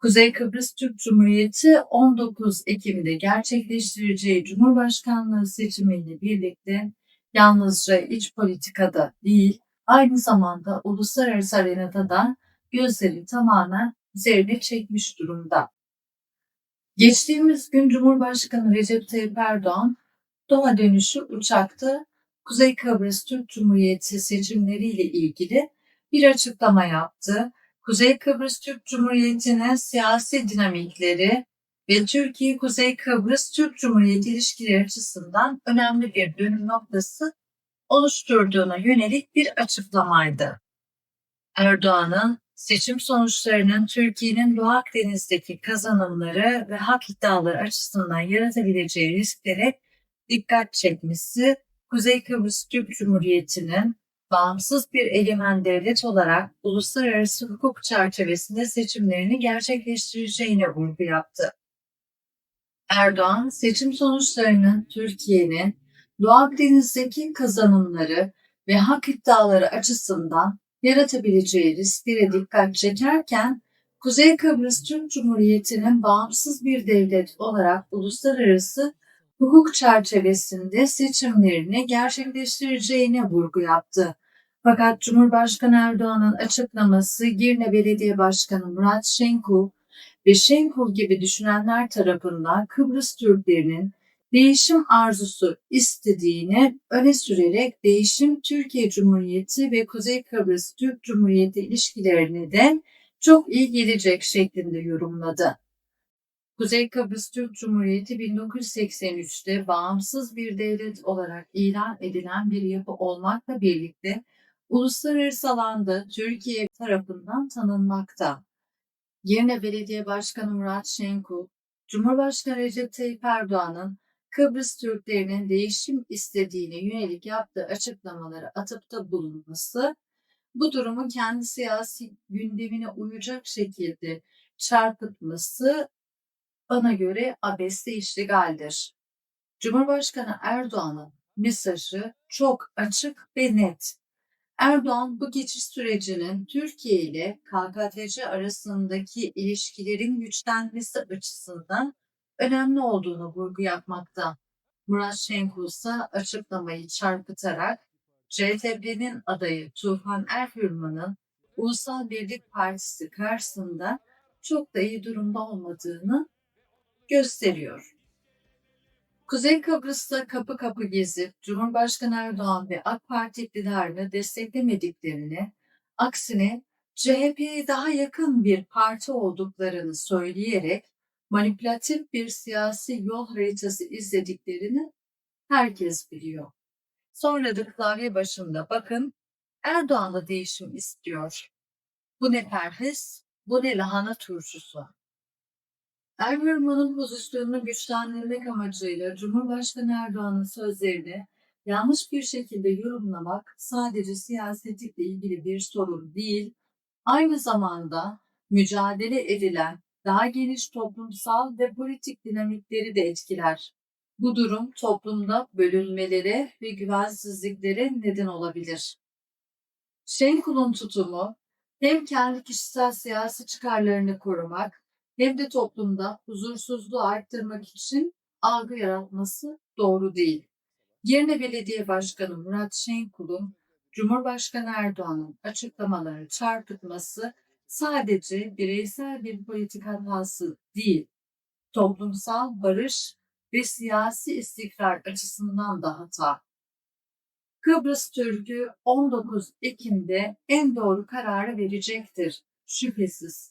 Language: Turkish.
Kuzey Kıbrıs Türk Cumhuriyeti 19 Ekim'de gerçekleştireceği Cumhurbaşkanlığı seçimiyle birlikte yalnızca iç politikada değil, aynı zamanda uluslararası arenada da gözleri tamamen üzerine çekmiş durumda. Geçtiğimiz gün Cumhurbaşkanı Recep Tayyip Erdoğan Doğa dönüşü uçakta Kuzey Kıbrıs Türk Cumhuriyeti seçimleriyle ilgili bir açıklama yaptı. Kuzey Kıbrıs Türk Cumhuriyeti'nin siyasi dinamikleri ve Türkiye-Kuzey Kıbrıs Türk Cumhuriyeti ilişkileri açısından önemli bir dönüm noktası oluşturduğuna yönelik bir açıklamaydı. Erdoğan'ın seçim sonuçlarının Türkiye'nin Doğu Akdeniz'deki kazanımları ve hak iddiaları açısından yaratabileceği risklere dikkat çekmesi, Kuzey Kıbrıs Türk Cumhuriyeti'nin bağımsız bir egemen devlet olarak uluslararası hukuk çerçevesinde seçimlerini gerçekleştireceğine vurgu yaptı. Erdoğan, seçim sonuçlarının Türkiye'nin Doğu Akdeniz'deki kazanımları ve hak iddiaları açısından yaratabileceği risklere dikkat çekerken, Kuzey Kıbrıs Türk Cumhuriyeti'nin bağımsız bir devlet olarak uluslararası hukuk çerçevesinde seçimlerini gerçekleştireceğine vurgu yaptı. Fakat Cumhurbaşkanı Erdoğan'ın açıklaması Girne Belediye Başkanı Murat Şenkul ve Şenkul gibi düşünenler tarafından Kıbrıs Türklerinin değişim arzusu istediğini öne sürerek değişim Türkiye Cumhuriyeti ve Kuzey Kıbrıs Türk Cumhuriyeti ilişkilerine de çok iyi gelecek şeklinde yorumladı. Kuzey Kıbrıs Türk Cumhuriyeti 1983'te bağımsız bir devlet olarak ilan edilen bir yapı olmakla birlikte uluslararası alanda Türkiye tarafından tanınmakta. Girne Belediye Başkanı Murat Şenkul, Cumhurbaşkanı Recep Tayyip Erdoğan'ın Kıbrıs Türklerinin değişim istediğine yönelik yaptığı açıklamaları atıpta bulunması, bu durumu kendi siyasi gündemine uyacak şekilde çarpıtması bana göre abesle iştigaldir. Cumhurbaşkanı Erdoğan'ın mesajı çok açık ve net. Erdoğan bu geçiş sürecinin Türkiye ile KKTC arasındaki ilişkilerin güçlenmesi açısından önemli olduğunu vurgu yapmakta. Murat Şenkul ise açıklamayı çarpıtarak CHP'nin adayı Tufan Erhürman'ın Ulusal Birlik Partisi karşısında çok da iyi durumda olmadığını gösteriyor. Kuzey Kıbrıs'ta kapı kapı gezip Cumhurbaşkanı Erdoğan ve AK Parti iktidarını desteklemediklerini, aksine CHP'ye daha yakın bir parti olduklarını söyleyerek manipülatif bir siyasi yol haritası izlediklerini herkes biliyor. Sonra da klavye başında bakın Erdoğan'la değişim istiyor. Bu ne perhiz, bu ne lahana turşusu. Erdoğan'ın pozisyonunu güçlendirmek amacıyla Cumhurbaşkanı Erdoğan'ın sözlerini yanlış bir şekilde yorumlamak sadece siyasetlikle ilgili bir sorun değil, aynı zamanda mücadele edilen daha geniş toplumsal ve politik dinamikleri de etkiler. Bu durum toplumda bölünmelere ve güvensizliklere neden olabilir. Şenkul'un tutumu hem kendi kişisel siyasi çıkarlarını korumak hem de toplumda huzursuzluğu arttırmak için algı yaratması doğru değil. Girne Belediye Başkanı Murat Şenkul'un Cumhurbaşkanı Erdoğan'ın açıklamaları çarpıtması sadece bireysel bir politik hatası değil, toplumsal barış ve siyasi istikrar açısından da hata. Kıbrıs Türk'ü 19 Ekim'de en doğru kararı verecektir şüphesiz.